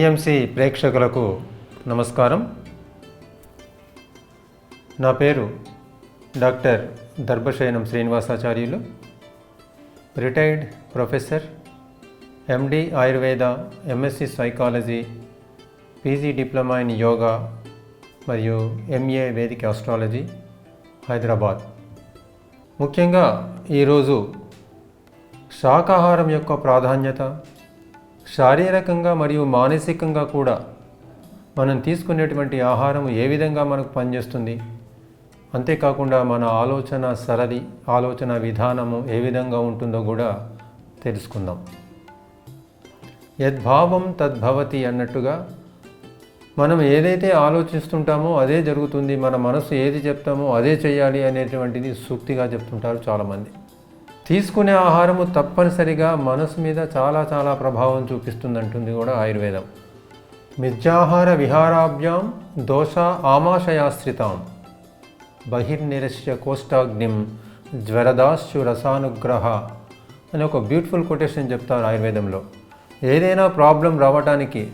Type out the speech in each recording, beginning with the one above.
TMC ప్రేక్షకులకు నమస్కారం. నా పేరు doctor Darbhasayanam Srinivasacharyulu retired professor MD Ayurveda MSc psychology PG diploma in yoga మరియు ఎంఏ వేదిక ఆస్ట్రాలజీ హైదరాబాద్. ముఖ్యంగా ఈరోజు శాకాహారం యొక్క ప్రాధాన్యత శారీరకంగా మరియు మానసికంగా కూడా మనం తీసుకునేటువంటి ఆహారం ఏ విధంగా మనకు పనిచేస్తుంది? అంతేకాకుండా మన ఆలోచన సరళి ఆలోచన విధానము ఏ విధంగా ఉంటుందో కూడా తెలుసుకుందాం. యద్భావం తద్భవతి అన్నట్టుగా మనం ఏదైతే ఆలోచిస్తుంటామో అదే జరుగుతుంది మన మనసు ఏది చెప్తామో అదే చేయాలి అనేటువంటిది సూక్తిగా చెప్తుంటారు చాలామంది. తీసుకునే ఆహారము తప్పనిసరిగా మనసు మీద చాలా చాలా ప్రభావం చూపిస్తుందంటుంది కూడా ఆయుర్వేదం. మిథ్యాహార విహారాభ్యాం దోష ఆమాశయాశ్రితాం. బహిర్నిరస్య కోష్టాగ్నిం జ్వరదాస్యు రసానుగ్రహ అని ఒక బ్యూటిఫుల్ కొటేషన్ చెప్తారు ఆయుర్వేదంలో. ఏదైనా ప్రాబ్లం రావటానికి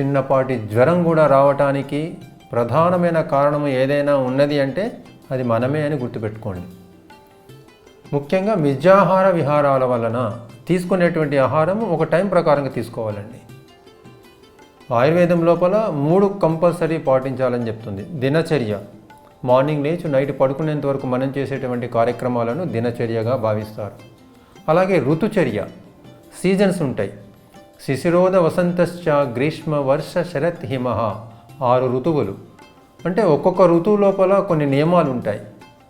చిన్నపాటి జ్వరం కూడా రావటానికి ప్రధానమైన కారణం ఏదైనా ఉన్నది అంటే అది మనమే అని గుర్తుపెట్టుకోండి. ముఖ్యంగా మిజ్జాహార విహారాల వలన తీసుకునేటువంటి ఆహారం ఒక టైం ప్రకారంగా తీసుకోవాలండి. ఆయుర్వేదం లోపల మూడు కంపల్సరీ పాటించాలని చెప్తుంది. దినచర్య. మార్నింగ్ లేచి నైట్ పడుకునేంత వరకు మనం చేసేటువంటి కార్యక్రమాలను దినచర్యగా భావిస్తారు. అలాగే ఋతుచర్య. సీజన్స్ ఉంటాయి. శిశిరోధ వసంతశ్చ గ్రీష్మ వర్ష శరత్ హిమ ఆరు ఋతువులు. అంటే ఒక్కొక్క ఋతువు లోపల కొన్ని నియమాలు ఉంటాయి.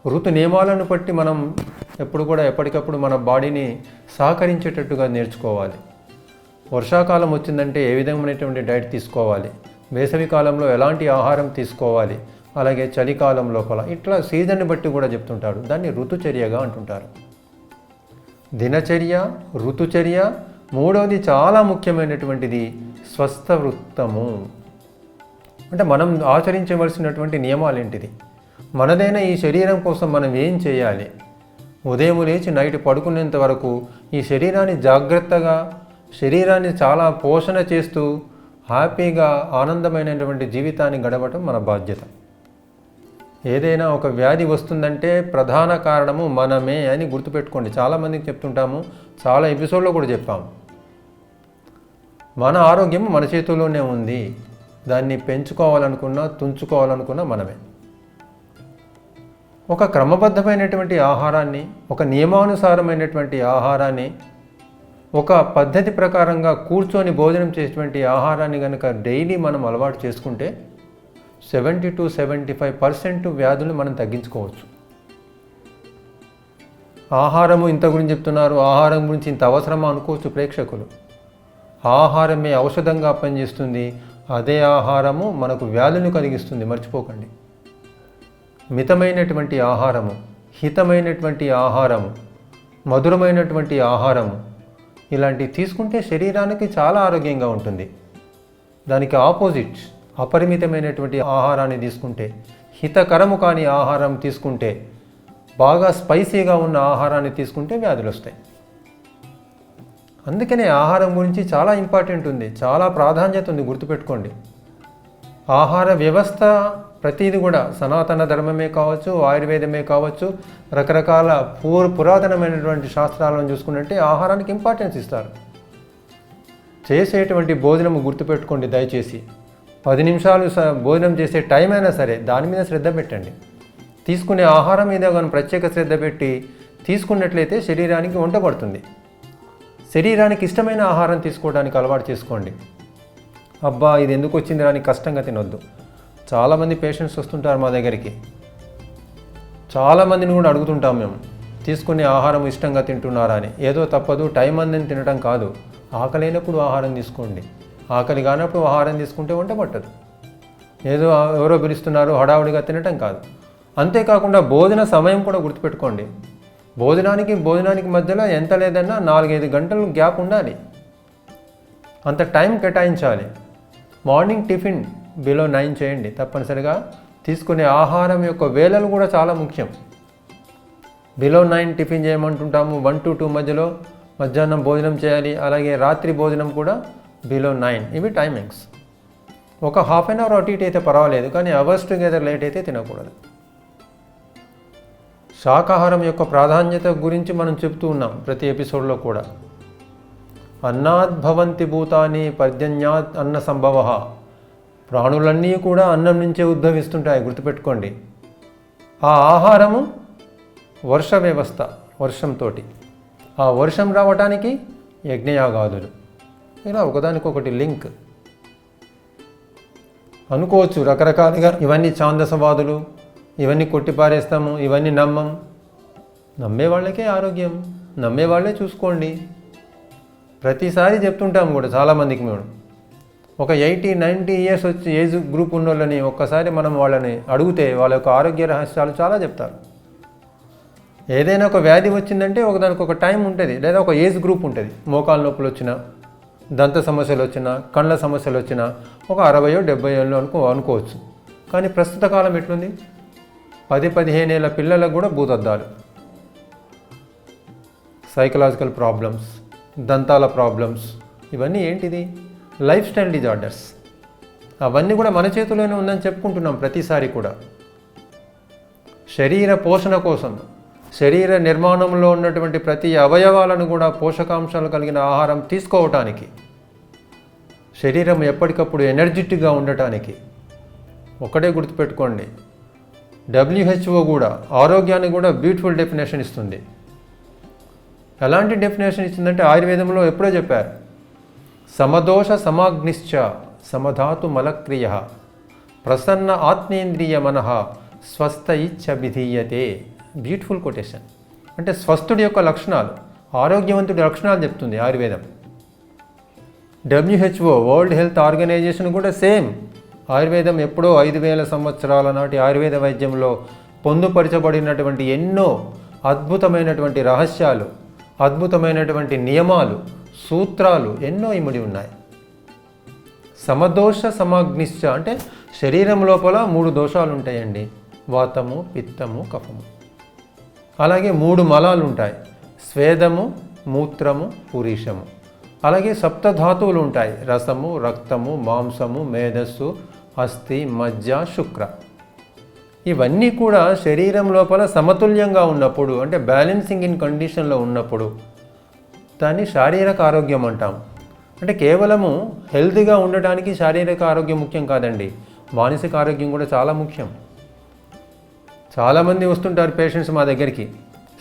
ఋతు నియమాలను బట్టి మనం ఎప్పుడు కూడా ఎప్పటికప్పుడు మన బాడీని సహకరించేటట్టుగా నేర్చుకోవాలి. వర్షాకాలం వచ్చిందంటే ఏ విధమైనటువంటి డైట్ తీసుకోవాలి? వేసవి కాలంలో ఎలాంటి ఆహారం తీసుకోవాలి? అలాగే చలికాలం లోపల ఇట్లా సీజన్ని బట్టి కూడా చెప్తుంటారు. దాన్ని ఋతుచర్యగా అంటుంటారు. దినచర్య ఋతుచర్య మూడవది చాలా ముఖ్యమైనటువంటిది స్వస్థ వృత్తము అంటే మనం ఆచరించవలసినటువంటి నియమాలు ఏంటిది మనదైన ఈ శరీరం కోసం మనం ఏం చేయాలి? ఉదయం లేచి నైట్ పడుకునేంత వరకు ఈ శరీరాన్ని జాగ్రత్తగా శరీరాన్ని చాలా పోషణ చేస్తూ హ్యాపీగా ఆనందమైనటువంటి జీవితాన్ని గడవటం మన బాధ్యత. ఏదైనా ఒక వ్యాధి వస్తుందంటే ప్రధాన కారణము మనమే అని గుర్తుపెట్టుకోండి. చాలామందికి చెప్తుంటాము చాలా ఎపిసోడ్లో కూడా చెప్పాము. మన ఆరోగ్యం మన చేతుల్లోనే ఉంది. దాన్ని పెంచుకోవాలనుకున్నా తుంచుకోవాలనుకున్నా మనమే. ఒక క్రమబద్ధమైనటువంటి ఆహారాన్ని ఒక నియమానుసారమైనటువంటి ఆహారాన్ని ఒక పద్ధతి ప్రకారంగా కూర్చొని భోజనం చేసేటువంటి ఆహారాన్ని కనుక డైలీ మనం అలవాటు చేసుకుంటే seventy to seventy five percent వ్యాధులు మనం తగ్గించుకోవచ్చు. ఆహారము ఇంత గురించి చెప్తున్నారు ఆహారం గురించి ఇంత అవసరమా అనుకోవచ్చు ప్రేక్షకులు. ఆహారమే ఔషధంగా పనిచేస్తుంది అదే ఆహారము మనకు వ్యాధులను కలిగిస్తుంది మర్చిపోకండి. మితమైనటువంటి ఆహారము హితమైనటువంటి ఆహారము మధురమైనటువంటి ఆహారము ఇలాంటివి తీసుకుంటే శరీరానికి చాలా ఆరోగ్యంగా ఉంటుంది. దానికి ఆపోజిట్ అపరిమితమైనటువంటి ఆహారాన్ని తీసుకుంటే హితకరము కాని ఆహారం తీసుకుంటే బాగా స్పైసీగా ఉన్న ఆహారాన్ని తీసుకుంటే వ్యాధులు వస్తాయి. అందుకనే ఆహారం గురించి చాలా ఇంపార్టెంట్ ఉంది. చాలా ప్రాధాన్యత ఉంది గుర్తుపెట్టుకోండి. ఆహార వ్యవస్థ ప్రతిది కూడా సనాతన ధర్మమే కావచ్చు ఆయుర్వేదమే కావచ్చు రకరకాల పూర్ పురాతనమైనటువంటి శాస్త్రాలను చూసుకుంటే ఆహారానికి ఇంపార్టెన్స్ ఇస్తారు. చేసేటువంటి భోజనం గుర్తుపెట్టుకోండి దయచేసి. పది నిమిషాలు స భోజనం చేసే టైం అయినా సరే దాని మీద శ్రద్ధ పెట్టండి. తీసుకునే ఆహారం మీద కానీ ప్రత్యేక శ్రద్ధ పెట్టి తీసుకున్నట్లయితే శరీరానికి వంటపడుతుంది. శరీరానికి ఇష్టమైన ఆహారం తీసుకోవడానికి అలవాటు చేసుకోండి. అబ్బా ఇది ఎందుకు వచ్చింది అని కష్టంగా తినొద్దు. చాలామంది పేషెంట్స్ వస్తుంటారు మా దగ్గరికి. చాలామందిని కూడా అడుగుతుంటాం మేము. తీసుకునే ఆహారం ఇష్టంగా తింటున్నారా అని. ఏదో తప్పదు టైం అందని తినడం కాదు. ఆకలైనప్పుడు ఆహారం తీసుకోండి. ఆకలి కానప్పుడు ఆహారం తీసుకుంటే వంట పట్టదు. ఏదో ఎవరో పిలుస్తున్నారు హడావుడిగా తినటం కాదు. అంతేకాకుండా భోజన సమయం కూడా గుర్తుపెట్టుకోండి. భోజనానికి భోజనానికి మధ్యలో ఎంత లేదన్నా నాలుగైదు గంటలు గ్యాప్ ఉండాలి. అంత టైం కేటాయించాలి. మార్నింగ్ టిఫిన్ బిలో నైన్ చేయండి. తప్పనిసరిగా తీసుకునే ఆహారం యొక్క వేళలు కూడా చాలా ముఖ్యం. బిలో నైన్ టిఫిన్ చేయమంటుంటాము. వన్ టు టూ మధ్యలో మధ్యాహ్నం భోజనం చేయాలి. అలాగే రాత్రి భోజనం కూడా బిలో నైన్. ఇవి టైమింగ్స్. ఒక హాఫ్ అన్ అవర్ అటు ఇటు అయితే పర్వాలేదు. కానీ అవర్స్ టుగెదర్ లేట్ అయితే తినకూడదు. శాకాహారం యొక్క ప్రాధాన్యత గురించి మనం చెప్తూ ఉన్నాం ప్రతి ఎపిసోడ్లో కూడా. అన్నాద్భవంతి భూతాని పర్జన్యాత్ అన్న సంభవ. ప్రాణులన్నీ కూడా అన్నం నుంచే ఉద్భవిస్తుంటాయి గుర్తుపెట్టుకోండి. ఆ ఆహారము వర్ష వ్యవస్థ వర్షంతో ఆ వర్షం రావటానికి యజ్ఞయాగాదులు. ఇలా ఒకదానికొకటి లింక్. అనుకోవచ్చు రకరకాలుగా ఇవన్నీ ఛాందసవాదులు ఇవన్నీ కొట్టిపారేస్తాము ఇవన్నీ నమ్మం. నమ్మే వాళ్ళకే ఆరోగ్యం. నమ్మే వాళ్ళే చూసుకోండి. ప్రతిసారి చెప్తుంటాము కూడా చాలామందికి మేము. ఒక ఎయిటీ నైంటీ ఇయర్స్ వచ్చి ఏజ్ గ్రూప్ ఉన్న వాళ్ళని ఒక్కసారి మనం వాళ్ళని అడిగితే వాళ్ళ యొక్క ఆరోగ్య రహస్యాలు చాలా చెప్తారు. ఏదైనా ఒక వ్యాధి వచ్చిందంటే ఒక దానికి ఒక టైం ఉంటుంది లేదా ఒక ఏజ్ గ్రూప్ ఉంటుంది. మోకాలు నొప్పులు వచ్చినా దంత సమస్యలు వచ్చినా కళ్ళ సమస్యలు వచ్చినా ఒక అరవయో డెబ్బై ఏళ్ళు అనుకో అనుకోవచ్చు. కానీ ప్రస్తుత కాలం ఎట్లుంది? పది పదిహేను ఏళ్ళ పిల్లలకు కూడా భూతద్దాలు. సైకలాజికల్ ప్రాబ్లమ్స్ దంతాల ప్రాబ్లమ్స్ ఇవన్నీ ఏంటిది? Lifestyle disorders. అవన్నీ కూడా మన చేతిలోనే ఉందని చెప్పుకుంటున్నాం ప్రతిసారి కూడా. శరీర పోషణ కోసం శరీర నిర్మాణంలో ఉన్నటువంటి ప్రతి అవయవాలను కూడా పోషకాంశాలు కలిగిన ఆహారం తీసుకోవటానికి శరీరం ఎప్పటికప్పుడు ఎనర్జెటిక్గా ఉండటానికి ఒకటే గుర్తుపెట్టుకోండి. డబ్ల్యూహెచ్ఓ కూడా ఆరోగ్యానికి కూడా బ్యూటిఫుల్ డెఫినేషన్ ఇస్తుంది. ఎలాంటి డెఫినేషన్ ఇచ్చిందంటే ఆయుర్వేదంలో ఎప్పుడో చెప్పారు. సమదోష సమాగ్నిశ్చ సమధాతు మలక్రియ. ప్రసన్న ఆత్మేంద్రియ మనః స్వస్థ ఇచ్చ విధీయతే. బ్యూటిఫుల్ కొటేషన్ అంటే స్వస్థుడి యొక్క లక్షణాలు ఆరోగ్యవంతుడి లక్షణాలు చెప్తుంది ఆయుర్వేదం. డబ్ల్యూహెచ్ఓ వరల్డ్ హెల్త్ ఆర్గనైజేషన్ కూడా సేమ్. ఆయుర్వేదం ఎప్పుడో ఐదు వేల సంవత్సరాల నాటి ఆయుర్వేద వైద్యంలో పొందుపరచబడినటువంటి ఎన్నో అద్భుతమైనటువంటి రహస్యాలు అద్భుతమైనటువంటి నియమాలు సూత్రాలు ఎన్నో ఇమిడి ఉన్నాయి. సమదోష సమాగ్నిశ్చ అంటే శరీరం లోపల మూడు దోషాలు ఉంటాయండి. వాతము పిత్తము కఫము. అలాగే మూడు మలాలు ఉంటాయి. స్వేదము మూత్రము పురీషము. అలాగే సప్తధాతువులు ఉంటాయి. రసము రక్తము మాంసము మేధస్సు అస్థి మజ్జ శుక్ర. ఇవన్నీ కూడా శరీరం లోపల సమతుల్యంగా ఉన్నప్పుడు అంటే బ్యాలెన్సింగ్ ఇన్ కండిషన్లో ఉన్నప్పుడు దాన్ని శారీరక ఆరోగ్యం అంటాం. అంటే కేవలము హెల్తీగా ఉండటానికి శారీరక ఆరోగ్యం ముఖ్యం కాదండి. మానసిక ఆరోగ్యం కూడా చాలా ముఖ్యం. చాలామంది వస్తుంటారు పేషెంట్స్ మా దగ్గరికి.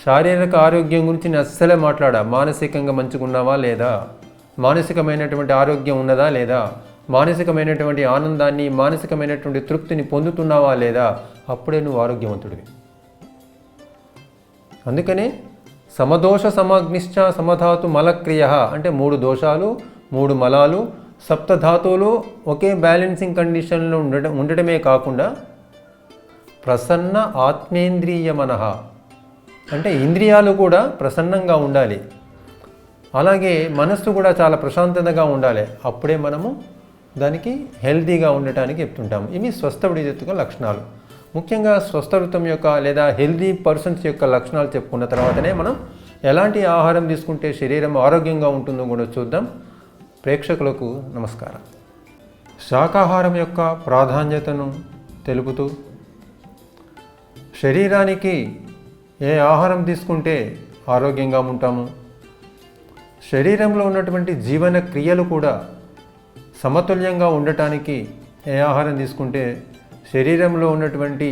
శారీరక ఆరోగ్యం గురించి నేను అస్సలే మాట్లాడా. మానసికంగా మంచిగా ఉన్నావా లేదా? మానసికమైనటువంటి ఆరోగ్యం ఉన్నదా లేదా? మానసికమైనటువంటి ఆనందాన్ని మానసికమైనటువంటి తృప్తిని పొందుతున్నావా లేదా? అప్పుడే నువ్వు ఆరోగ్యవంతుడివి. అందుకనే సమదోష సమగ్నిశ్చ సమధాతు మలక్రియ. అంటే మూడు దోషాలు మూడు మలాలు సప్తధాతువులు ఒకే బ్యాలెన్సింగ్ కండిషన్లో ఉండటం ఉండటమే కాకుండా ప్రసన్న ఆత్మేంద్రియ మనః అంటే ఇంద్రియాలు కూడా ప్రసన్నంగా ఉండాలి. అలాగే మనస్సు కూడా చాలా ప్రశాంతతగా ఉండాలి. అప్పుడే మనము దానికి హెల్తీగా ఉండటానికి చెప్తుంటాము. ఇవి స్వస్థ విడిజెత్తుగా లక్షణాలు. ముఖ్యంగా స్వస్థవృత్తం యొక్క లేదా హెల్దీ పర్సన్స్ యొక్క లక్షణాలు చెప్పుకున్న తర్వాతనే మనం ఎలాంటి ఆహారం తీసుకుంటే శరీరం ఆరోగ్యంగా ఉంటుందో కూడా చూద్దాం. ప్రేక్షకులకు నమస్కారం. శాకాహారం యొక్క ప్రాధాన్యతను తెలుపుతూ శరీరానికి ఏ ఆహారం తీసుకుంటే ఆరోగ్యంగా ఉంటాము? శరీరంలో ఉన్నటువంటి జీవన క్రియలు కూడా సమతుల్యంగా ఉండటానికి ఏ ఆహారం తీసుకుంటే శరీరంలో ఉన్నటువంటి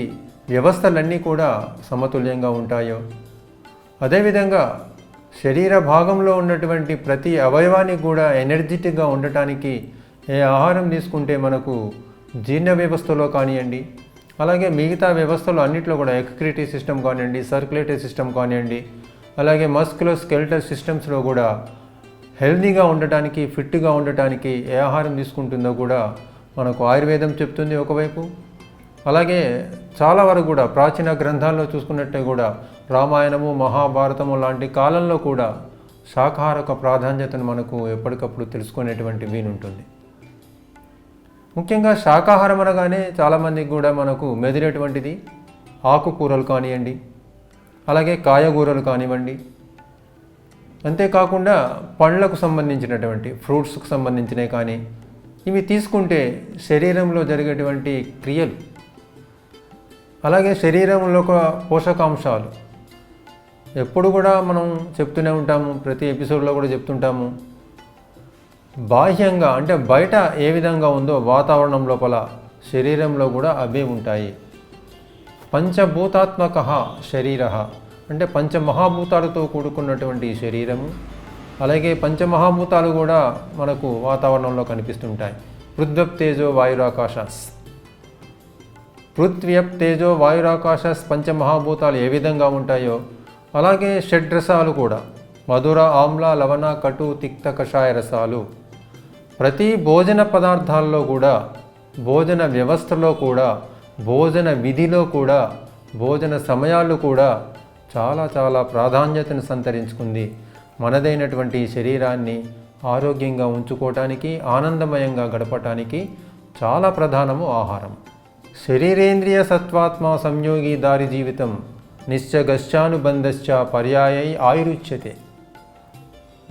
వ్యవస్థలన్నీ కూడా సమతుల్యంగా ఉంటాయో? అదేవిధంగా శరీర భాగంలో ఉన్నటువంటి ప్రతి అవయవానికి కూడా ఎనర్జెటిక్గా ఉండటానికి ఏ ఆహారం తీసుకుంటే మనకు జీర్ణ వ్యవస్థలో కానివ్వండి అలాగే మిగతా వ్యవస్థలు అన్నింటిలో కూడా ఎక్క్రిటీ సిస్టమ్ కానివ్వండి సర్క్యులేటరీ సిస్టమ్ కానివ్వండి అలాగే మస్కులో స్కెల్టర్ సిస్టమ్స్లో కూడా హెల్దీగా ఉండటానికి ఫిట్గా ఉండటానికి ఏ ఆహారం తీసుకుంటుందో కూడా మనకు ఆయుర్వేదం చెప్తుంది ఒకవైపు. అలాగే చాలా వరకు కూడా ప్రాచీన గ్రంథాల్లో చూసుకున్నట్టే కూడా రామాయణము మహాభారతము లాంటి కాలంలో కూడా శాకాహారక ప్రాధాన్యతను మనకు ఎప్పటికప్పుడు తెలుసుకునేటువంటి వీలుంటుంది. ముఖ్యంగా శాకాహారం అనగానే చాలామందికి కూడా మనకు మెదిలేటువంటిది ఆకుకూరలు కానివ్వండి అలాగే కాయగూరలు కానివ్వండి. అంతేకాకుండా పండ్లకు సంబంధించినటువంటి ఫ్రూట్స్కు సంబంధించినవి కానీ ఇవి తీసుకుంటే శరీరంలో జరిగేటువంటి క్రియలు అలాగే శరీరంలో ఒక పోషకాంశాలు. ఎప్పుడు కూడా మనం చెప్తూనే ఉంటాము ప్రతి ఎపిసోడ్లో కూడా చెప్తుంటాము. బాహ్యంగా అంటే బయట ఏ విధంగా ఉందో వాతావరణం లోపల శరీరంలో కూడా అవే ఉంటాయి. పంచభూతాత్మక శరీర అంటే పంచమహాభూతాలతో కూడుకున్నటువంటి శరీరము. అలాగే పంచమహాభూతాలు కూడా మనకు వాతావరణంలో కనిపిస్తుంటాయి. పృథ్వప్ తేజో వాయురాకాశ పృథ్వ్యప్ తేజో వాయురాకాశ పంచమహాభూతాలు ఏ విధంగా ఉంటాయో అలాగే షడ్రసాలు కూడా. మధుర ఆమ్ల లవణ కటు తిక్త కషాయ రసాలు. ప్రతి భోజన పదార్థాల్లో కూడా భోజన వ్యవస్థలో కూడా భోజన విధిలో కూడా భోజన సమయాలు కూడా చాలా చాలా ప్రాధాన్యతను సంతరించుకుంది. మనదైనటువంటి శరీరాన్ని ఆరోగ్యంగా ఉంచుకోవటానికి ఆనందమయంగా గడపటానికి చాలా ప్రధానము ఆహారం. శరీరేంద్రియ సత్వాత్మ సంయోగి దారి జీవితం నిశ్చగశ్చానుబంధశ్చ పర్యాయై ఆయురుచ్యతే.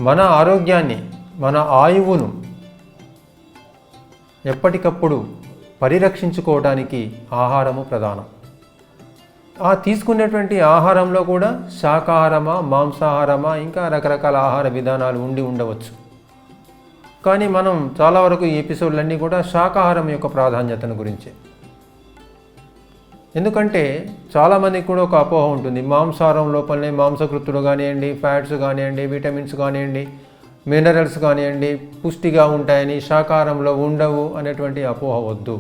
మన ఆరోగ్యాన్ని మన ఆయువును ఎప్పటికప్పుడు పరిరక్షించుకోవడానికి ఆహారము ప్రధానం. ఆ తీసుకునేటువంటి ఆహారంలో కూడా శాకాహారమా మాంసాహారమా ఇంకా రకరకాల ఆహార విధానాలు ఉండి ఉండవచ్చు. కానీ మనం చాలా వరకు ఈ ఎపిసోడ్లన్నీ కూడా శాకాహారం యొక్క ప్రాధాన్యతను గురించే. ఎందుకంటే చాలామందికి కూడా ఒక అపోహ ఉంటుంది. మాంసాహారం లోపలనే మాంసకృతులు కానివ్వండి ఫ్యాట్స్ కానివ్వండి విటమిన్స్ కానివ్వండి మినరల్స్ కానివ్వండి పుష్టిగా ఉంటాయని శాకాహారంలో ఉండవు అనేటువంటి అపోహ వద్దు.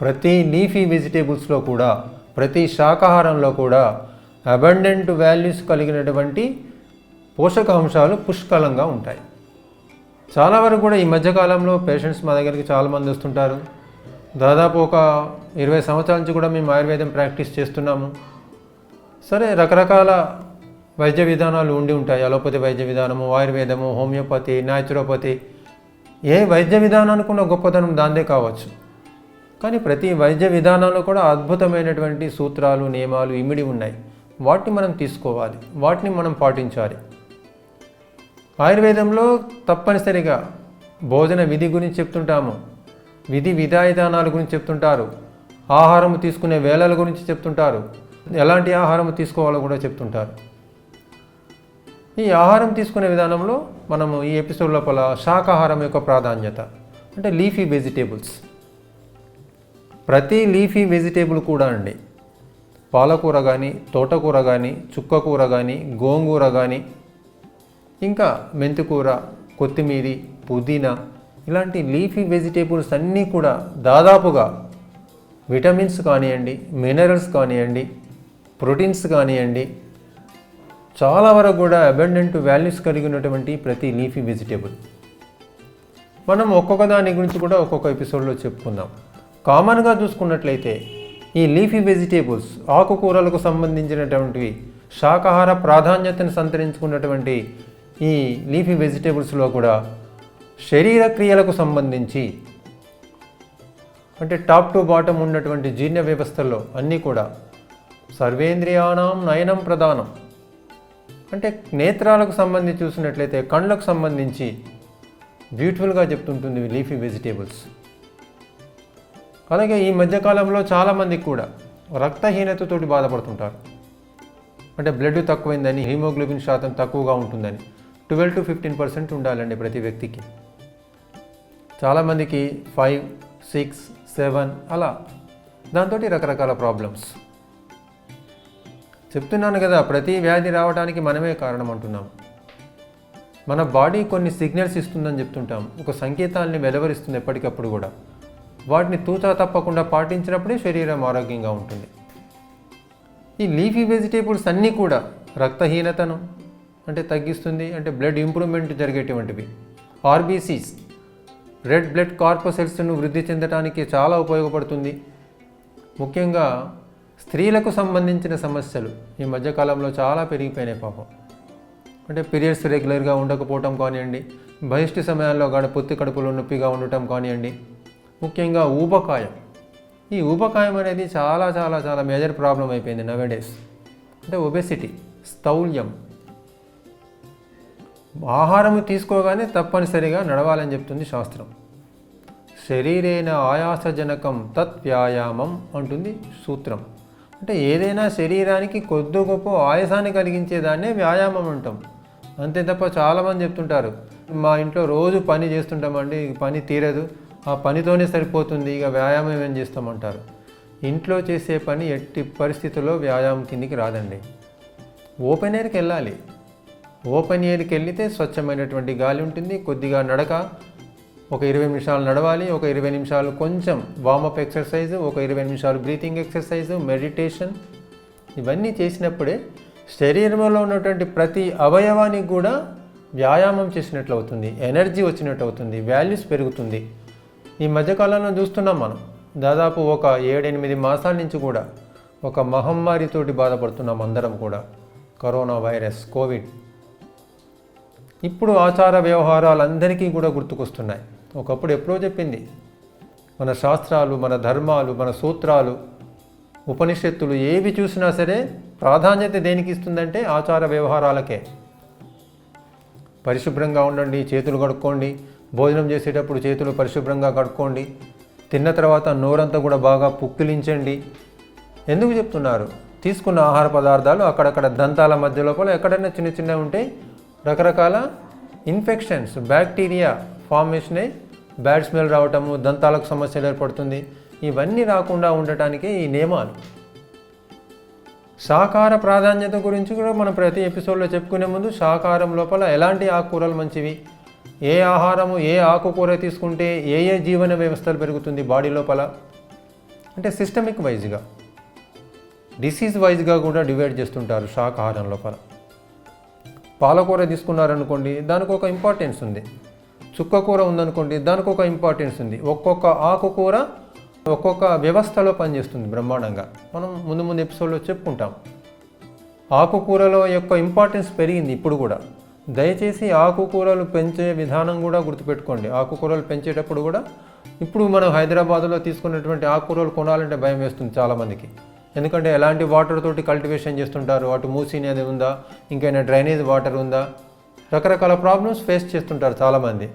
ప్రతి లీఫీ వెజిటేబుల్స్లో కూడా ప్రతి శాకాహారంలో కూడా అబండెంట్ వాల్యూస్ కలిగినటువంటి పోషకాంశాలు పుష్కలంగా ఉంటాయి. చాలా వరకు కూడా ఈ మధ్యకాలంలో పేషెంట్స్ మా దగ్గరికి చాలామంది వస్తుంటారు. దాదాపు ఒక ఇరవై సంవత్సరాల నుంచి కూడా మేము ఆయుర్వేదం ప్రాక్టీస్ చేస్తున్నాము. సరే రకరకాల వైద్య విధానాలు ఉండి ఉంటాయి. అలోపతి వైద్య విధానము ఆయుర్వేదము హోమియోపతి న్యాచురోపతి ఏ వైద్య విధానానికి ఉన్న గొప్పతనం దాందే కావచ్చు. కానీ ప్రతి వైద్య విధానంలో కూడా అద్భుతమైనటువంటి సూత్రాలు నియమాలు ఇమిడి ఉన్నాయి. వాటిని మనం తీసుకోవాలి. వాటిని మనం పాటించాలి. ఆయుర్వేదంలో తప్పనిసరిగా భోజన విధి గురించి చెప్తుంటాము. విధి విధాయిదానాల గురించి చెప్తుంటారు. ఆహారం తీసుకునే వేళల గురించి చెప్తుంటారు. ఎలాంటి ఆహారం తీసుకోవాలో కూడా చెప్తుంటారు. ఈ ఆహారం తీసుకునే విధానంలో మనము ఈ ఎపిసోడ్ లోపల శాకాహారం యొక్క ప్రాధాన్యత అంటే లీఫీ వెజిటేబుల్స్. ప్రతి లీఫీ వెజిటేబుల్ కూడా అండి. పాలకూర కానీ తోటకూర కానీ చుక్కకూర కానీ గోంగూర కానీ ఇంకా మెంతికూర కొత్తిమీరి పుదీనా ఇలాంటి లీఫీ వెజిటేబుల్స్ అన్నీ కూడా దాదాపుగా విటమిన్స్ కానివ్వండి మినరల్స్ కానివ్వండి ప్రోటీన్స్ కానివ్వండి చాలా వరకు కూడా అబెండెంట్ వాల్యూస్ కలిగినటువంటి ప్రతి లీఫీ వెజిటేబుల్. మనం ఒక్కొక్క దాని గురించి కూడా ఒక్కొక్క ఎపిసోడ్లో చెప్పుకుందాం. కామన్గా చూసుకున్నట్లయితే ఈ లీఫీ వెజిటేబుల్స్ ఆకుకూరలకు సంబంధించినటువంటివి శాకాహార ప్రాధాన్యతను సంతరించుకున్నటువంటి ఈ లీఫీ వెజిటేబుల్స్లో కూడా శరీర క్రియలకు సంబంధించి అంటే టాప్ టు బాటమ్ ఉన్నటువంటి జీర్ణ వ్యవస్థల్లో అన్నీ కూడా సర్వేంద్రియాణం నయనం ప్రధానం. అంటే నేత్రాలకు సంబంధించి చూసినట్లయితే కళ్ళకు సంబంధించి బ్యూటిఫుల్గా చెప్తుంటుంది లీఫీ వెజిటేబుల్స్. అలాగే ఈ మధ్యకాలంలో చాలామందికి కూడా రక్తహీనతతోటి బాధపడుతుంటారు. అంటే బ్లడ్ తక్కువైందని హీమోగ్లోబిన్ శాతం తక్కువగా ఉంటుందని ట్వెల్వ్ టు ఫిఫ్టీన్ పర్సెంట్ ఉండాలండి ప్రతి వ్యక్తికి. చాలామందికి ఫైవ్ సిక్స్ సెవెన్ అలా. దాంతో రకరకాల ప్రాబ్లమ్స్. చెప్తున్నాను కదా ప్రతి వ్యాధి రావడానికి మనమే కారణం అంటున్నాం మన బాడీ కొన్ని సిగ్నల్స్ ఇస్తుందని చెప్తుంటాం. ఒక సంకేతాలని వెలువరిస్తుంది ఎప్పటికప్పుడు కూడా. వాటిని తూచా తప్పకుండా పాటించినప్పుడే శరీరం ఆరోగ్యంగా ఉంటుంది. ఈ లీఫీ వెజిటేబుల్స్ అన్నీ కూడా రక్తహీనతను అంటే తగ్గిస్తుంది అంటే బ్లడ్ ఇంప్రూవ్మెంట్ జరిగేటువంటివి. ఆర్బీసీస్. రెడ్ బ్లడ్ కార్పోసెల్స్ను వృద్ధి చెందడానికి చాలా ఉపయోగపడుతుంది. ముఖ్యంగా స్త్రీలకు సంబంధించిన సమస్యలు ఈ మధ్యకాలంలో చాలా పెరిగిపోయినాయి పాపం. అంటే పీరియడ్స్ రెగ్యులర్గా ఉండకపోవటం కానివ్వండి బహిష్టి సమయాల్లో గడ పొత్తి కడుపులో నొప్పిగా ఉండటం కానివ్వండి ముఖ్యంగా ఊబకాయం. ఈ ఊబకాయం అనేది చాలా చాలా చాలా మేజర్ ప్రాబ్లం అయిపోయింది నవేడేస్ అంటే ఒబెసిటీ స్థౌల్యం ఆహారం తీసుకోగానే తప్పనిసరిగా నడవాలని చెప్తుంది శాస్త్రం. శరీరేన ఆయాసజనకం తత్ వ్యాయామం అంటుంది సూత్రం. అంటే ఏదైనా శరీరానికి కొద్ది గొప్ప ఆయాసాన్ని కలిగించేదాన్నే వ్యాయామం అంటాం. అంతే తప్ప చాలామంది చెప్తుంటారు మా ఇంట్లో రోజు పని చేస్తుంటామండి పని తీరదు ఆ పనితోనే సరిపోతుంది ఇక వ్యాయామం ఏం చేస్తామంటారు ఇంట్లో చేసే పని ఎట్టి పరిస్థితుల్లో వ్యాయామం కిందికి రాదండి. ఓపెన్ ఎయిర్కి వెళ్ళాలి. ఓపెన్ ఎయిర్కి వెళ్తే స్వచ్ఛమైనటువంటి గాలి ఉంటుంది. కొద్దిగా నడక ఒక ఇరవై నిమిషాలు నడవాలి ఒక ఇరవై నిమిషాలు కొంచెం వామప్ ఎక్సర్సైజ్ ఒక ఇరవై నిమిషాలు బ్రీతింగ్ ఎక్సర్సైజ్ మెడిటేషన్ ఇవన్నీ చేసినప్పుడే శరీరంలో ఉన్నటువంటి ప్రతి అవయవానికి కూడా వ్యాయామం చేసినట్లు అవుతుంది. ఎనర్జీ వచ్చినట్టు అవుతుంది. వాల్యూస్ పెరుగుతుంది. ఈ మధ్యకాలంలో చూస్తున్నాం మనం. దాదాపు ఒక ఏడెనిమిది మాసాల నుంచి కూడా ఒక మహమ్మారితోటి బాధపడుతున్నాం అందరం కూడా. కరోనా వైరస్ కోవిడ్ ఇప్పుడు ఆచార వ్యవహారాలు అందరికీ కూడా గుర్తుకొస్తున్నాయి. ఒకప్పుడు ఎప్పుడో చెప్పింది మన శాస్త్రాలు మన ధర్మాలు మన సూత్రాలు ఉపనిషత్తులు ఏవి చూసినా సరే ప్రాధాన్యత దేనికి ఇస్తుందంటే ఆచార వ్యవహారాలకే. పరిశుభ్రంగా ఉండండి చేతులు కడుక్కోండి భోజనం చేసేటప్పుడు చేతులు పరిశుభ్రంగా కడుక్కోండి తిన్న తర్వాత నోరంతా కూడా బాగా పుక్కిలించండి. ఎందుకు చెప్తున్నారు? తీసుకున్న ఆహార పదార్థాలు అక్కడక్కడ దంతాల మధ్య లోపల ఎక్కడైనా చిన్న చిన్న ఉంటే రకరకాల ఇన్ఫెక్షన్స్ బ్యాక్టీరియా ఫార్మేషన్ అయి బ్యాడ్ స్మెల్ రావటము దంతాలకు సమస్యలు ఏర్పడుతుంది. ఇవన్నీ రాకుండా ఉండటానికి ఈ నియమాలు. సాకార ప్రాధాన్యత గురించి కూడా మనం ప్రతి ఎపిసోడ్లో చెప్పుకునే ముందు శాకాహారం లోపల ఎలాంటి ఆకుకూరలు మంచివి? ఏ ఆహారము ఏ ఆకుకూర తీసుకుంటే ఏ ఏ జీవన వ్యవస్థలు పెరుగుతుంది బాడీ లోపల? అంటే సిస్టమిక్ వైజ్గా డిసీజ్ వైజ్గా కూడా డివైడ్ చేస్తుంటారు శాకాహారం లోపల. పాలకూర తీసుకున్నారనుకోండి దానికి ఒక ఇంపార్టెన్స్ ఉంది. చుక్కకూర ఉందనుకోండి దానికి ఒక ఇంపార్టెన్స్ ఉంది. ఒక్కొక్క ఆకుకూర ఒక్కొక్క వ్యవస్థలో పనిచేస్తుంది బ్రహ్మాండంగా. మనం ముందు ముందు ఎపిసోడ్లో చెప్పుకుంటాం. ఆకుకూరలో యొక్క ఇంపార్టెన్స్ పెరిగింది ఇప్పుడు కూడా. దయచేసి ఆకుకూరలు పెంచే విధానం కూడా గుర్తుపెట్టుకోండి. ఆకుకూరలు పెంచేటప్పుడు కూడా ఇప్పుడు మనం హైదరాబాద్లో తీసుకున్నటువంటి ఆకుకూరలు కొనాలంటే భయం వేస్తుంది చాలామందికి. ఎందుకంటే ఎలాంటి వాటర్ తోటి కల్టివేషన్ చేస్తుంటారు? అటు మూసీ నది ఉందా? ఇంకైనా డ్రైనేజ్ వాటర్ ఉందా? రకరకాల ప్రాబ్లమ్స్ ఫేస్ చేస్తుంటారు చాలామంది.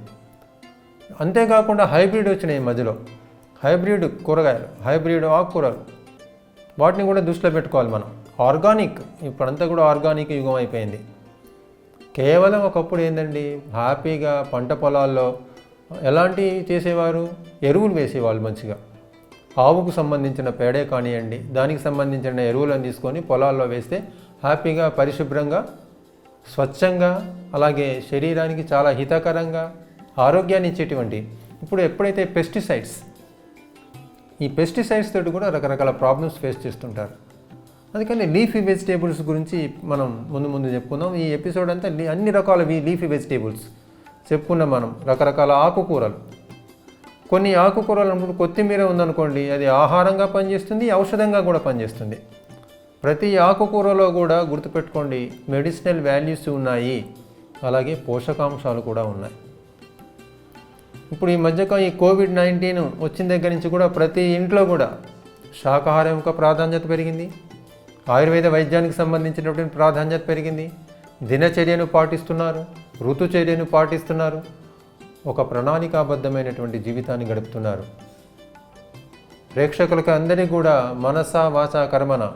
అంతేకాకుండా హైబ్రిడ్ వచ్చినాయి ఈ మధ్యలో. హైబ్రిడ్ కూరగాయలు హైబ్రిడ్ ఆకుకూరలు. వాటిని కూడా దృష్టిలో పెట్టుకోవాలి మనం. ఆర్గానిక్ ఇప్పుడంతా కూడా ఆర్గానిక్ యుగం అయిపోయింది. కేవలం ఒకప్పుడు ఏంటండి హ్యాపీగా పంట పొలాల్లో ఎలాంటి చేసేవారు? ఎరువులు వేసేవాళ్ళు మంచిగా. ఆవుకు సంబంధించిన పేడే కానివ్వండి దానికి సంబంధించిన ఎరువులను తీసుకొని పొలాల్లో వేస్తే హ్యాపీగా పరిశుభ్రంగా స్వచ్ఛంగా అలాగే శరీరానికి చాలా హితకరంగా ఆరోగ్యాన్ని ఇచ్చేటువంటి. ఇప్పుడు ఎప్పుడైతే పెస్టిసైడ్స్ ఈ పెస్టిసైడ్స్ తోటి కూడా రకరకాల ప్రాబ్లమ్స్ ఫేస్ చేస్తుంటారు. అందుకని లీఫీ వెజిటేబుల్స్ గురించి మనం ముందు ముందు చెప్పుకుందాం. ఈ ఎపిసోడ్ అంతా అన్ని రకాల లీఫీ వెజిటేబుల్స్ చెప్పుకున్నాం మనం రకరకాల ఆకుకూరలు. కొన్ని ఆకుకూరలు అన్నప్పుడు కొత్తిమీర ఉందనుకోండి అది ఆహారంగా పనిచేస్తుంది ఔషధంగా కూడా పనిచేస్తుంది. ప్రతి ఆకుకూరలో కూడా గుర్తుపెట్టుకోండి మెడిసినల్ వాల్యూస్ ఉన్నాయి. అలాగే పోషకాంశాలు కూడా ఉన్నాయి. ఇప్పుడు ఈ మధ్యక ఈ కోవిడ్ నైన్టీన్ వచ్చిన దగ్గర నుంచి కూడా ప్రతి ఇంట్లో కూడా శాకాహారం యొక్క ప్రాధాన్యత పెరిగింది. ఆయుర్వేద వైద్యానికి సంబంధించినటువంటి ప్రాధాన్యత పెరిగింది. దినచర్యను పాటిస్తున్నారు ఋతుచర్యను పాటిస్తున్నారు. ఒక ప్రణాళికాబద్ధమైనటువంటి జీవితాన్ని గడుపుతున్నారు. ప్రేక్షకులకు అందరినీ కూడా మనస వాచ కర్మన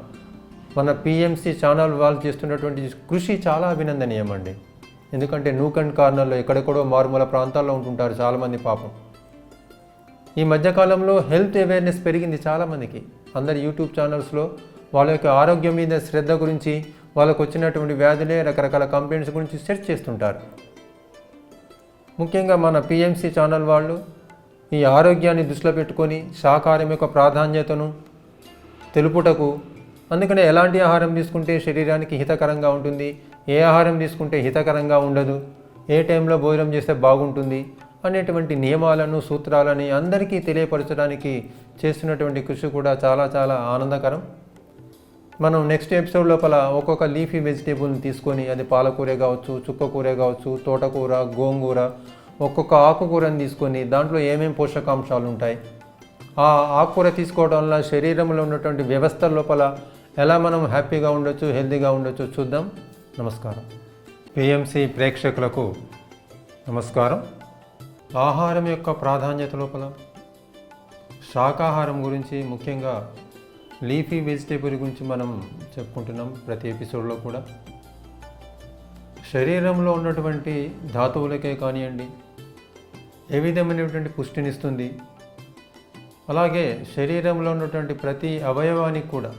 మన పిఎంసి ఛానల్ వాళ్ళు చేస్తున్నటువంటి కృషి చాలా అభినందనీయం అండి ఎందుకంటే నూకండ్ కార్నర్లో ఎక్కడెక్కడో మారుమూల ప్రాంతాల్లో ఉంటుంటారు చాలామంది పాపం. ఈ మధ్యకాలంలో హెల్త్ అవేర్నెస్ పెరిగింది చాలామందికి. అందరి యూట్యూబ్ ఛానల్స్లో వాళ్ళ యొక్క ఆరోగ్యం మీద శ్రద్ధ గురించి వాళ్ళకు వచ్చినటువంటి వ్యాధులే రకరకాల కంప్లైంట్స్ గురించి సెర్చ్ చేస్తుంటారు. ముఖ్యంగా మన పిఎంసి ఛానల్ వాళ్ళు ఈ ఆరోగ్యాన్ని దృష్టిలో పెట్టుకొని శాకాహారం యొక్క ప్రాధాన్యతను తెలుపుటకు అందుకనే ఎలాంటి ఆహారం తీసుకుంటే శరీరానికి హితకరంగా ఉంటుంది ఏ ఆహారం తీసుకుంటే హితకరంగా ఉండదు ఏ టైంలో భోజనం చేస్తే బాగుంటుంది అనేటువంటి నియమాలను సూత్రాలని అందరికీ తెలియపరచడానికి చేస్తున్నటువంటి కృషి కూడా చాలా చాలా ఆనందకరం. మనం నెక్స్ట్ ఎపిసోడ్ లోపల ఒక్కొక్క లీఫీ వెజిటేబుల్ని తీసుకొని అది పాలకూర కావచ్చు చుక్కకూర కావచ్చు తోటకూర గోంగూర ఒక్కొక్క ఆకుకూరని తీసుకొని దాంట్లో ఏమేమి పోషకాంశాలు ఉంటాయి? ఆ ఆకుకూర తీసుకోవడం వల్ల శరీరంలో ఉన్నటువంటి వ్యవస్థ లోపల ఎలా మనం హ్యాపీగా ఉండొచ్చు హెల్తీగా ఉండొచ్చు చూద్దాం. నమస్కారం. పిఎంసి ప్రేక్షకులకు నమస్కారం. ఆహారం యొక్క ప్రాధాన్యత లోపల శాకాహారం గురించి ముఖ్యంగా లీఫీ వెజిటేబుల్ గురించి మనం చెప్పుకుంటున్నాం ప్రతి ఎపిసోడ్లో కూడా. శరీరంలో ఉన్నటువంటి ధాతువులకే కానివ్వండి ఏ విధమైనటువంటి పుష్టినిస్తుంది అలాగే శరీరంలో ఉన్నటువంటి ప్రతి అవయవానికి కూడా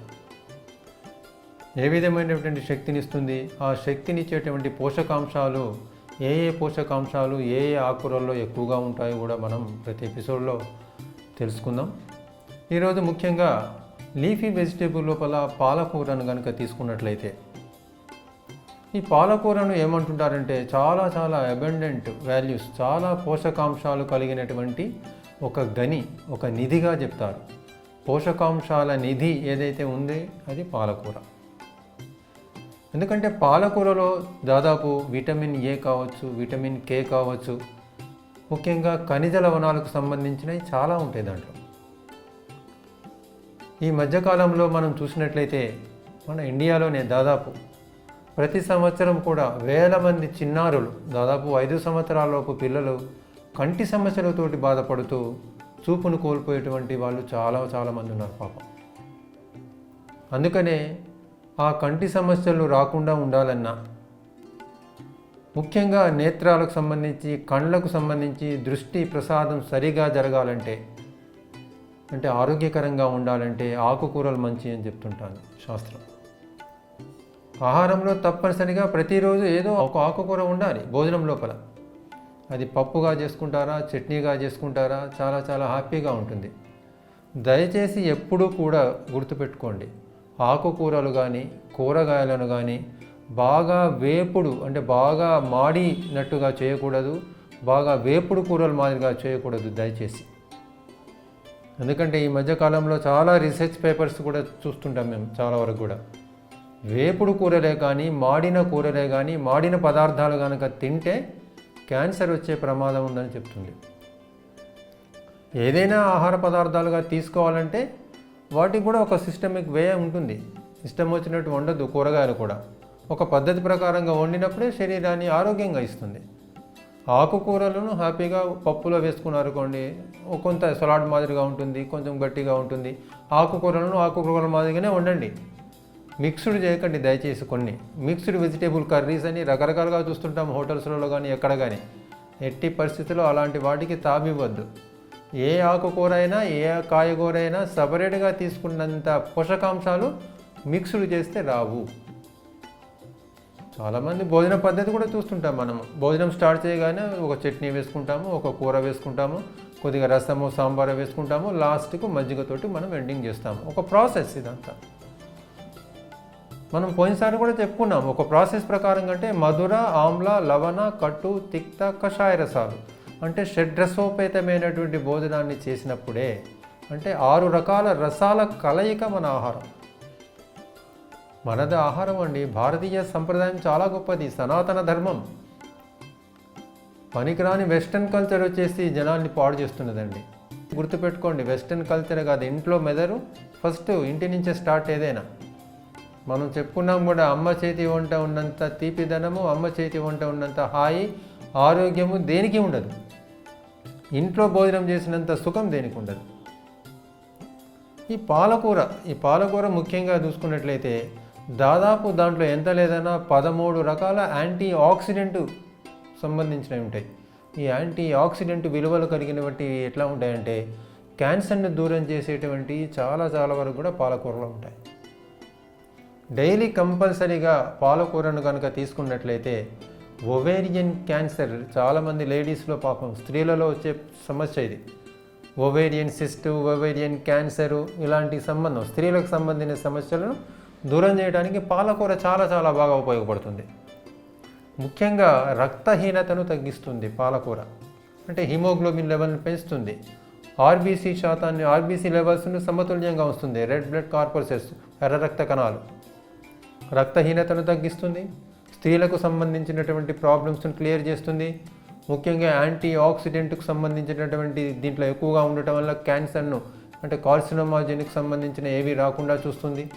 ఏ విధమైనటువంటి శక్తినిస్తుంది ఆ శక్తినిచ్చేటువంటి పోషకాంశాలు ఏ ఏ పోషకాంశాలు ఏ ఏ ఆకుకూరల్లో ఎక్కువగా ఉంటాయో కూడా మనం ప్రతి ఎపిసోడ్లో తెలుసుకుందాం. ఈరోజు ముఖ్యంగా లీఫీ వెజిటేబుల్ లోపల పాలకూరను కనుక తీసుకున్నట్లయితే ఈ పాలకూరను ఏమంటుంటారంటే చాలా చాలా అబెండెంట్ వాల్యూస్ చాలా పోషకాంశాలు కలిగినటువంటి ఒక గని ఒక నిధిగా చెప్తారు. పోషకాంశాల నిధి ఏదైతే ఉందో అది పాలకూర. ఎందుకంటే పాలకూరలో దాదాపు విటమిన్ ఏ కావచ్చు విటమిన్ కే కావచ్చు ముఖ్యంగా ఖనిజ లవణాలకు సంబంధించినవి చాలా ఉంటాయి దాంట్లో. ఈ మధ్యకాలంలో మనం చూసినట్లయితే మన ఇండియాలోనే దాదాపు ప్రతి సంవత్సరం కూడా వేల మంది చిన్నారులు దాదాపు ఐదు సంవత్సరాలలోపు పిల్లలు కంటి సమస్యలతోటి బాధపడుతూ చూపును కోల్పోయేటువంటి వాళ్ళు చాలా చాలామంది ఉన్నారు పాపం. అందుకనే ఆ కంటి సమస్యలు రాకుండా ఉండాలన్నా ముఖ్యంగా నేత్రాలకు సంబంధించి కళ్ళకు సంబంధించి దృష్టి ప్రసాదం సరిగా జరగాలంటే అంటే ఆరోగ్యకరంగా ఉండాలంటే ఆకుకూరలు మంచి అని చెప్తుంటాను శాస్త్రం. ఆహారంలో తప్పనిసరిగా ప్రతిరోజు ఏదో ఒక ఆకుకూర ఉండాలి భోజనం లోపల. అది పప్పుగా చేసుకుంటారా చట్నీగా చేసుకుంటారా చాలా చాలా హ్యాపీగా ఉంటుంది. దయచేసి ఎప్పుడూ కూడా గుర్తుపెట్టుకోండి ఆకుకూరలు కానీ కూరగాయలను కానీ బాగా వేపుడు అంటే బాగా మాడినట్టుగా చేయకూడదు బాగా వేపుడు కూరలు మాదిరిగా చేయకూడదు దయచేసి. ఎందుకంటే ఈ మధ్యకాలంలో చాలా రీసెర్చ్ పేపర్స్ కూడా చూస్తుంటాం మేము చాలా వరకు కూడా. వేపుడు కూరలే కానీ మాడిన కూరలే కానీ మాడిన పదార్థాలు కనుక తింటే క్యాన్సర్ వచ్చే ప్రమాదం ఉందని చెప్తుంది. ఏదైనా ఆహార పదార్థాలుగా తీసుకోవాలంటే వాటికి కూడా ఒక సిస్టమిక్ వే ఉంటుంది. ఇష్టం వచ్చినట్టు వండదు కూరగాయలు కూడా. ఒక పద్ధతి ప్రకారంగా వండినప్పుడే శరీరాన్ని ఆరోగ్యంగా ఇస్తుంది. ఆకుకూరలను హ్యాపీగా పప్పులో వేసుకున్నారనుకోండి కొంత సలాడ్ మాదిరిగా ఉంటుంది కొంచెం గట్టిగా ఉంటుంది. ఆకుకూరలను ఆకుకూరల మాదిరిగానే వండండి. మిక్స్డ్ చేయకండి దయచేసి కొన్ని. మిక్స్డ్ వెజిటేబుల్ కర్రీస్ అని రకరకాలుగా చూస్తుంటాం హోటల్స్లలో కానీ ఎక్కడ కానీ ఎట్టి పరిస్థితుల్లో అలాంటి వాటికి తామివ్వద్దు ఏ ఆకుకూర అయినా ఏ కాయగూర అయినా సపరేట్గా తీసుకున్నంత పోషకాంశాలు మిక్స్డ్ చేస్తే రావు. చాలామంది భోజన పద్ధతి కూడా చూస్తుంటాం మనం. భోజనం స్టార్ట్ చేయగానే ఒక చట్నీ వేసుకుంటాము ఒక కూర వేసుకుంటాము కొద్దిగా రసము సాంబార్ వేసుకుంటాము లాస్ట్కు మజ్జిగతోటి మనం ఎండింగ్ చేస్తాము. ఒక ప్రాసెస్ ఇదంతా. మనం పోయినసారి కూడా చెప్పుకున్నాం ఒక ప్రాసెస్ ప్రకారం కంటే మధుర ఆమ్ల లవణ కట్టు తిక్త కషాయ రసాలు అంటే షడ్రసోపేతమైనటువంటి భోజనాన్ని చేసినప్పుడే అంటే ఆరు రకాల రసాల కలయిక మన ఆహారం. మనది ఆహారం అండి. భారతీయ సంప్రదాయం చాలా గొప్పది. సనాతన ధర్మం. పనికిరాని వెస్ట్రన్ కల్చర్ వచ్చేసి జనాల్ని పాడు చేస్తున్నదండి. గుర్తుపెట్టుకోండి వెస్ట్రన్ కల్చర్ కాదు. ఇంట్లో మెదరు ఫస్ట్ ఇంటి నుంచే స్టార్ట్ ఏదైనా. మనం చెప్పుకున్నాం కూడా అమ్మ చేతి వంట ఉన్నంత తీపిదనము అమ్మ చేతి వంట ఉన్నంత హాయి ఆరోగ్యము దేనికి ఉండదు? ఇంట్లో భోజనం చేసినంత సుఖం దేనికి ఉండదు? ఈ పాలకూర ఈ పాలకూర ముఖ్యంగా చూసుకున్నట్లయితే దాదాపు దాంట్లో ఎంత లేదన్నా పదమూడు రకాల యాంటీ ఆక్సిడెంట్ సంబంధించినవి ఉంటాయి. ఈ యాంటీ ఆక్సిడెంట్ విలువలు కలిగినవి ఎట్లా ఉంటాయంటే క్యాన్సర్ని దూరం చేసేటువంటి చాలా చాలా వరకు కూడా పాలకూరలో ఉంటాయి. డైలీ కంపల్సరీగా పాలకూరను కనుక తీసుకున్నట్లయితే ఒవేరియన్ క్యాన్సర్ చాలామంది లేడీస్లో పాపం స్త్రీలలో వచ్చే సమస్య ఇది. ఒవేరియన్ సిస్టు ఒవేరియన్ క్యాన్సరు ఇలాంటి సంబంధం స్త్రీలకు సంబంధించిన సమస్యలను దూరం చేయడానికి పాలకూర చాలా చాలా బాగా ఉపయోగపడుతుంది. ముఖ్యంగా రక్తహీనతను తగ్గిస్తుంది పాలకూర. అంటే హిమోగ్లోబిన్ లెవెల్ని పెంచుతుంది. ఆర్బీసీ శాతాన్ని ఆర్బీసీ లెవెల్స్ను సమతుల్యంగా వస్తుంది రెడ్ బ్లడ్ కార్పొరేసెస్ ఎర్ర రక్త కణాలు. రక్తహీనతను తగ్గిస్తుంది. స్త్రీలకు సంబంధించినటువంటి ప్రాబ్లమ్స్ను క్లియర్ చేస్తుంది. ముఖ్యంగా యాంటీ ఆక్సిడెంట్కు సంబంధించినటువంటి దీంట్లో ఎక్కువగా ఉండటం వల్ల క్యాన్సర్ను అంటే కార్సినోమాజెన్కి సంబంధించిన ఏవి రాకుండా చూస్తుంది.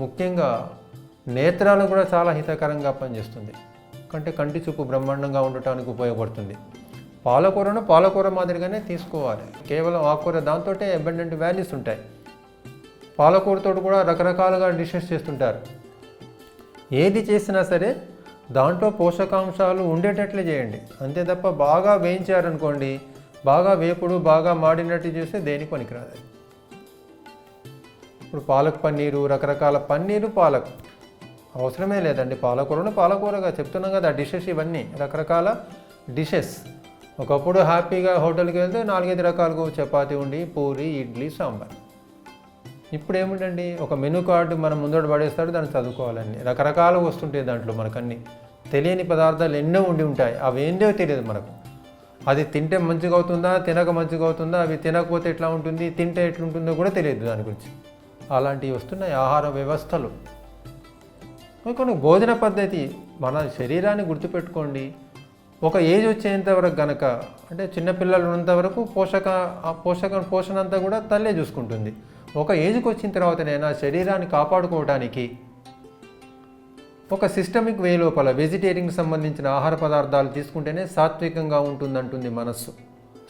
ముఖ్యంగా నేత్రాలు కూడా చాలా హితకరంగా పనిచేస్తుంది. కంటే కంటి చూపు బ్రహ్మాండంగా ఉండటానికి ఉపయోగపడుతుంది. పాలకూరను పాలకూర మాదిరిగానే తీసుకోవాలి. కేవలం ఆకుకూర దాంతో అబండెంట్ వాల్యూస్ ఉంటాయి. పాలకూరతో కూడా రకరకాలుగా డిషెస్ చేస్తుంటారు. ఏది చేసినా సరే దాంట్లో పోషకాంశాలు ఉండేటట్లే చేయండి. అంతే తప్ప బాగా వేయించారనుకోండి బాగా వేపుడు బాగా మాడినట్టు చేస్తే దేనికి పనికిరాదు. ఇప్పుడు పాలక్ పన్నీరు రకరకాల పన్నీరు పాలక్. అవసరమే లేదండి. పాలకూరను పాలకూరగా చెప్తున్నాం కదా డిషెస్ ఇవన్నీ రకరకాల డిషెస్ ఒకప్పుడు హ్యాపీగా హోటల్కి వెళ్తే నాలుగైదు రకాలుగా చపాతి ఉండి పూరి ఇడ్లీ సాంబార్. ఇప్పుడు ఏమిటండి ఒక మెనూ కార్డు మనం ముందట పడేస్తాడు దాన్ని చదువుకోవాలండి. రకరకాలు వస్తుంటాయి దాంట్లో మనకన్నీ. తెలియని పదార్థాలు ఎన్నో ఉండి ఉంటాయి. అవి ఏందో తెలియదు మనకు. అది తింటే మంచిగా అవుతుందా తినక మంచిగా అవుతుందా అవి తినకపోతే ఎట్లా ఉంటుంది తింటే ఎట్లుంటుందో కూడా తెలియదు దాని గురించి. అలాంటివి వస్తున్నాయి. ఆహార వ్యవస్థలు. కొన్ని భోజన పద్ధతి మన శరీరాన్ని గుర్తుపెట్టుకోండి. ఒక ఏజ్ వచ్చేంత వరకు గనక అంటే చిన్నపిల్లలు ఉన్నంత వరకు పోషక పోషక పోషణ అంతా కూడా తల్లే చూసుకుంటుంది. ఒక ఏజ్కి వచ్చిన తర్వాతనైనా శరీరాన్ని కాపాడుకోవడానికి ఒక సిస్టమిక్ వే లోపల వెజిటేరియన్కి సంబంధించిన ఆహార పదార్థాలు తీసుకుంటేనే సాత్వికంగా ఉంటుందంటుంది మనస్సు.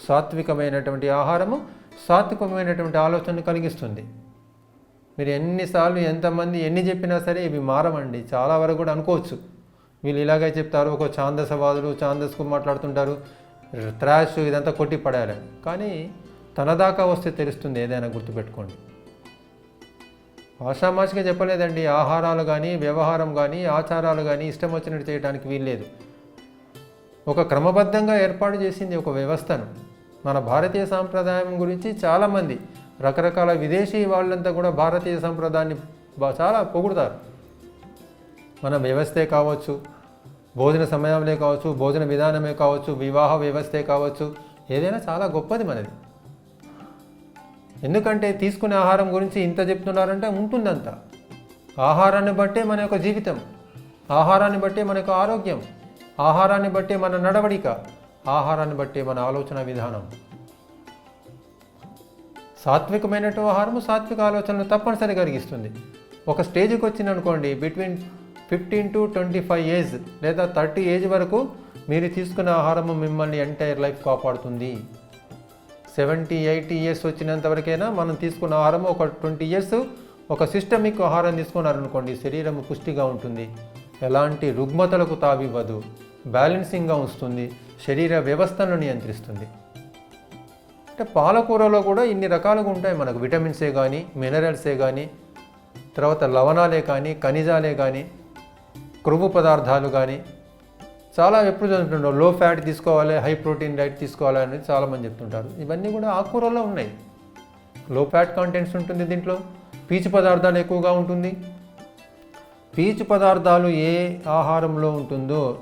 సాత్వికమైనటువంటి ఆహారము సాత్వికమైనటువంటి ఆలోచనను కలిగిస్తుంది. మీరు ఎన్నిసార్లు ఎంతమంది ఎన్ని చెప్పినా సరే ఇవి మారవండి. చాలా వరకు కూడా అనుకోవచ్చు. వీళ్ళు ఇలాగే చెప్తారు ఒక ఛాందసవాదులు ఛాందస్కు మాట్లాడుతుంటారు త్రాష్ ఇదంతా కొట్టి పడాలని కానీ తన దాకా వస్తే తెలుస్తుంది ఏదైనా గుర్తుపెట్టుకోండి. భాషామాషిగా చెప్పలేదండి. ఆహారాలు కానీ వ్యవహారం కానీ ఆచారాలు కానీ ఇష్టం వచ్చినట్టు చేయడానికి వీల్లేదు. ఒక క్రమబద్ధంగా ఏర్పాటు చేసింది ఒక వ్యవస్థను. మన భారతీయ సాంప్రదాయం గురించి చాలామంది రకరకాల విదేశీ వాళ్ళంతా కూడా భారతీయ సంప్రదాయాన్ని చాలా పొగుడుతారు. మన వ్యవస్థే కావచ్చు భోజన సమయంలో కావచ్చు భోజన విధానమే కావచ్చు వివాహ వ్యవస్థే కావచ్చు ఏదైనా చాలా గొప్పది మనది. ఎందుకంటే తీసుకునే ఆహారం గురించి ఇంత చెప్తున్నారంటే ఉంటుందంత. ఆహారాన్ని బట్టే మన యొక్క జీవితం ఆహారాన్ని బట్టే మన యొక్క ఆరోగ్యం ఆహారాన్ని బట్టే మన నడవడిక ఆహారాన్ని బట్టే మన ఆలోచన విధానం. సాత్వికమైన ఆహారము సాత్విక ఆలోచనలు తప్పనిసరి కలిగిస్తుంది. ఒక స్టేజ్కి వచ్చిందనుకోండి between fifteen to twenty five age లేదా థర్టీ ఏజ్ వరకు మీరు తీసుకున్న ఆహారము మిమ్మల్ని ఎంటైర్ లైఫ్ కాపాడుతుంది. సెవెంటీ ఎయిటీ ఇయర్స్ వచ్చినంత వరకైనా మనం తీసుకున్న ఆహారం ఒక ట్వంటీ ఇయర్స్ ఒక సిస్టమిక్ ఆహారం తీసుకున్నారనుకోండి శరీరం పుష్టిగా ఉంటుంది. ఎలాంటి రుగ్మతలకు తావివ్వదు. బ్యాలెన్సింగ్గా ఉంచుతుంది శరీర వ్యవస్థను నియంత్రిస్తుంది. అంటే పాలకూరలో కూడా ఇన్ని రకాలుగా ఉంటాయి మనకు. విటమిన్సే కానీ మినరల్సే కానీ తర్వాత లవణాలే కానీ ఖనిజాలే కానీ క్రొవ్వు పదార్థాలు కానీ చాలా ఎప్పుడు చదువుతుంటారు. లో ఫ్యాట్ తీసుకోవాలి హై ప్రోటీన్ డైట్ తీసుకోవాలి అనేది చాలామంది చెప్తుంటారు. ఇవన్నీ కూడా ఆకుకూరల్లో ఉన్నాయి. లో ఫ్యాట్ కంటెంట్స్ ఉంటుంది దీంట్లో. పీచు పదార్థాలు ఎక్కువగా ఉంటుంది. పీచు పదార్థాలు ఏ ఆహారంలో ఉంటుందో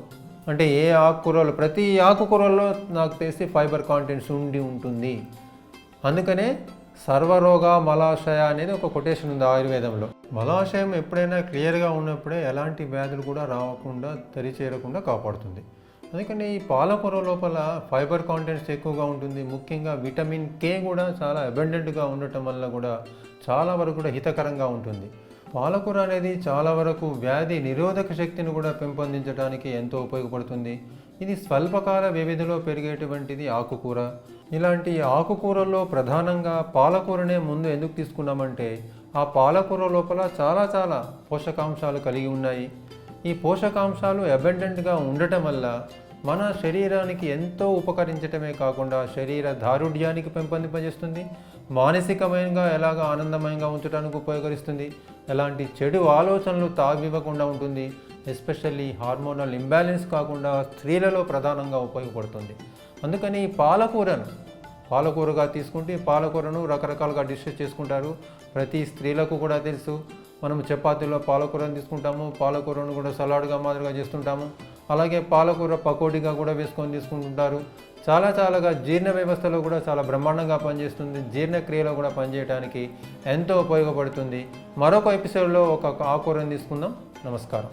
అంటే ఏ ఆకుకూరలు ప్రతి ఆకుకూరల్లో నాకు తెలిసి ఫైబర్ కాంటెంట్స్ ఉండి ఉంటుంది. అందుకనే సర్వరోగ మలాశయ అనేది ఒక కొటేషన్ ఉంది ఆయుర్వేదంలో. మలాశయం ఎప్పుడైనా క్లియర్గా ఉన్నప్పుడే ఎలాంటి వ్యాధులు కూడా రాకుండా తరిచేరకుండా కాపాడుతుంది. అందుకని ఈ పాలకూర లోపల ఫైబర్ కాంటెంట్స్ ఎక్కువగా ఉంటుంది. ముఖ్యంగా విటమిన్ కే కూడా చాలా అబెండెంట్గా ఉండటం వల్ల కూడా చాలా వరకు కూడా హితకరంగా ఉంటుంది. పాలకూర అనేది చాలా వరకు వ్యాధి నిరోధక శక్తిని కూడా పెంపొందించడానికి ఎంతో ఉపయోగపడుతుంది. ఇది స్వల్పకాల వ్యవధిలో పెరిగేటువంటిది ఆకుకూర. ఇలాంటి ఆకుకూరల్లో ప్రధానంగా పాలకూరనే ముందు ఎందుకు తీసుకున్నామంటే ఆ పాలకూర లోపల చాలా చాలా పోషకాంశాలు కలిగి ఉన్నాయి. ఈ పోషకాంశాలు అబెండెంట్గా ఉండటం వల్ల మన శరీరానికి ఎంతో ఉపకరించటమే కాకుండా శరీర దారుఢ్యానికి పెంపొందింపజేస్తుంది. మానసికమైనగా ఎలాగ ఆనందమయంగా ఉంచడానికి ఉపయోగరిస్తుంది ఎలాంటి చెడు ఆలోచనలు తాగివ్వకుండా ఉంటుంది. ఎస్పెషల్లీ హార్మోనల్ ఇంబ్యాలెన్స్ కాకుండా స్త్రీలలో ప్రధానంగా ఉపయోగపడుతుంది. అందుకని ఈ పాలకూరను పాలకూరగా తీసుకుంటే పాలకూరను రకరకాలుగా డిషెస్ చేసుకుంటారు. ప్రతి స్త్రీలకు కూడా తెలుసు. మనం చపాతీలో పాలకూరను తీసుకుంటాము పాలకూరను కూడా సలాడ్గా మాదిరిగా చేస్తుంటాము. అలాగే పాలకూర పకోడీగా కూడా వేసుకొని తీసుకుంటుంటారు. చాలా చాలాగా జీర్ణ వ్యవస్థలో కూడా చాలా బ్రహ్మాండంగా పనిచేస్తుంది. జీర్ణక్రియలో కూడా పనిచేయడానికి ఎంతో ఉపయోగపడుతుంది. మరొక ఎపిసోడ్లో ఒక ఆకూరని తీసుకుందాం. నమస్కారం.